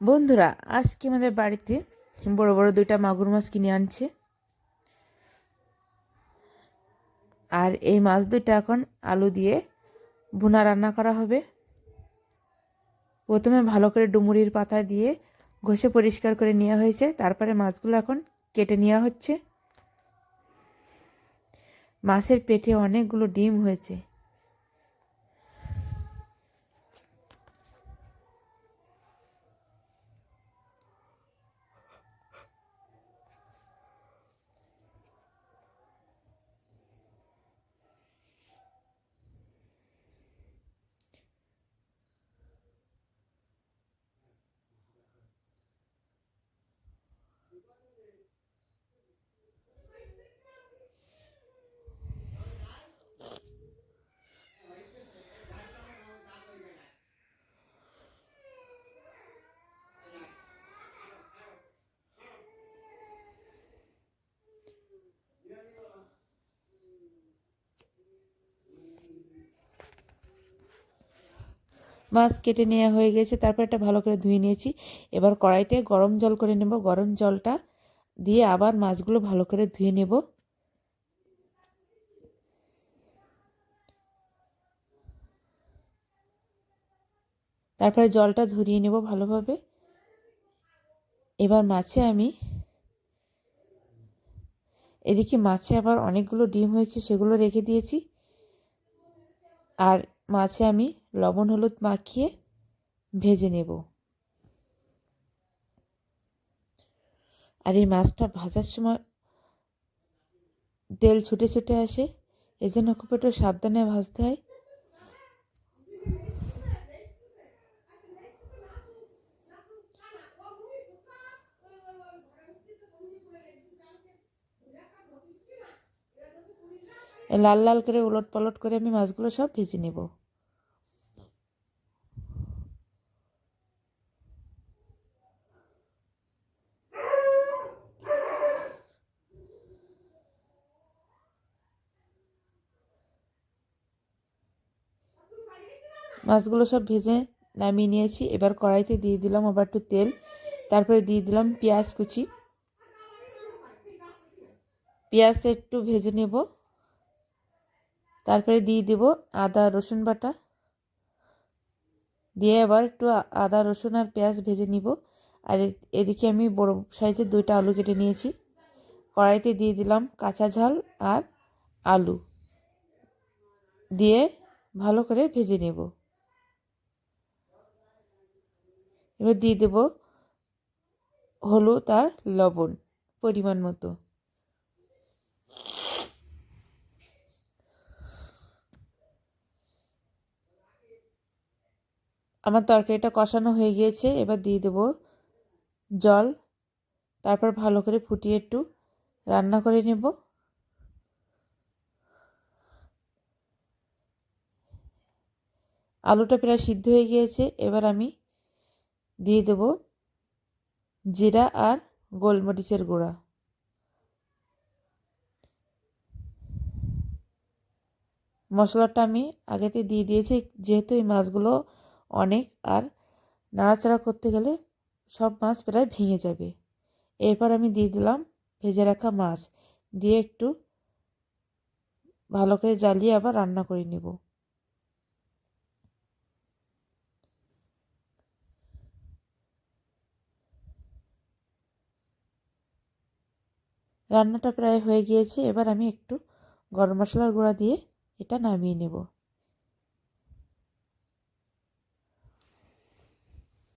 বন্ধুরা, আজকে আমাদের বাড়িতে বড় বড় দুইটা মাগুর মাছ কিনে আনছে। আর এই মাছ দুইটা এখন আলু দিয়ে ভুনা রান্না করা হবে। প্রথমে ভালো করে ডুমুরির পাতা দিয়ে ঘষে পরিষ্কার করে নেওয়া হয়েছে। তারপরে মাছগুলো এখন কেটে নেওয়া হচ্ছে। মাছের পেটে অনেকগুলো ডিম হয়েছে। মাছ কেটে নেওয়া হয়ে গেছে, তারপর এটা ভালো করে ধুয়ে নিয়েছি। এবার কড়াইতে গরম জল করে নেব। গরম জলটা দিয়ে আবার মাছগুলো ভালো করে ধুয়ে নেব। তারপরে জলটা ঝরিয়ে নেব ভালোভাবে। এবার মাছে আমি, এদিকে মাছে আবার অনেকগুলো ডিম হয়েছে, সেগুলো রেখে দিয়েছি। আর মাছে আমি লবণ, হলুদ মাখিয়ে ভেজে নেব। আর এই মাছটা ভাজার সময় তেল ছুটে ছুটে আসে, এজন্য খুব একটু সাবধানে ভাজতে হয়। লাল লাল করে উলট পালট করে আমি মাছগুলো সব ভেজে নেব। মাছগুলো সব ভেজে নামিয়ে নিয়েছি। এবার কড়াইতে দিয়ে দিলাম আবার একটু তেল, তারপরে দিয়ে দিলাম পেঁয়াজ কুচি। পেঁয়াজ একটু ভেজে নেব, তারপরে দিয়ে দেব আদা, রসুন বাটা। দিয়ে আবার একটু আদা, রসুন আর পেঁয়াজ ভেজে নিব। আর এদিকে আমি বড় সাইজের দুইটা আলু কেটে নিয়েছি। কড়াইতে দিয়ে দিলাম কাঁচা ঝাল আর আলু। দিয়ে ভালো করে ভেজে নেব। এবার দিয়ে দেব হলুদ আর লবণ পরিমাণ মতো। আমার তরকারিটা কষানো হয়ে গিয়েছে, এবার দিয়ে দেব জল। তারপর ভালো করে ফুটিয়ে একটু রান্না করে নেব। আলুটা প্রায় সিদ্ধ হয়ে গিয়েছে, এবার আমি দিয়ে দেব জিরা আর গোলমরিচের গুঁড়া। মশলাটা আমি আগেতে দিয়ে দিয়েছি, যেহেতু এই মাছগুলো অনেক, আর নাড়াচাড়া করতে গেলে সব মাছ প্রায় ভেঙে যাবে। এরপর আমি দিয়ে দিলাম ভেজে রাখা মাছ, দিয়ে একটু ভালো করে জ্বালিয়ে আবার রান্না করে নেব। রান্নাটা প্রায় হয়ে গিয়েছে। এবার আমি একটু গরম মশলার গুঁড়া দিয়ে এটা নামিয়ে নেব।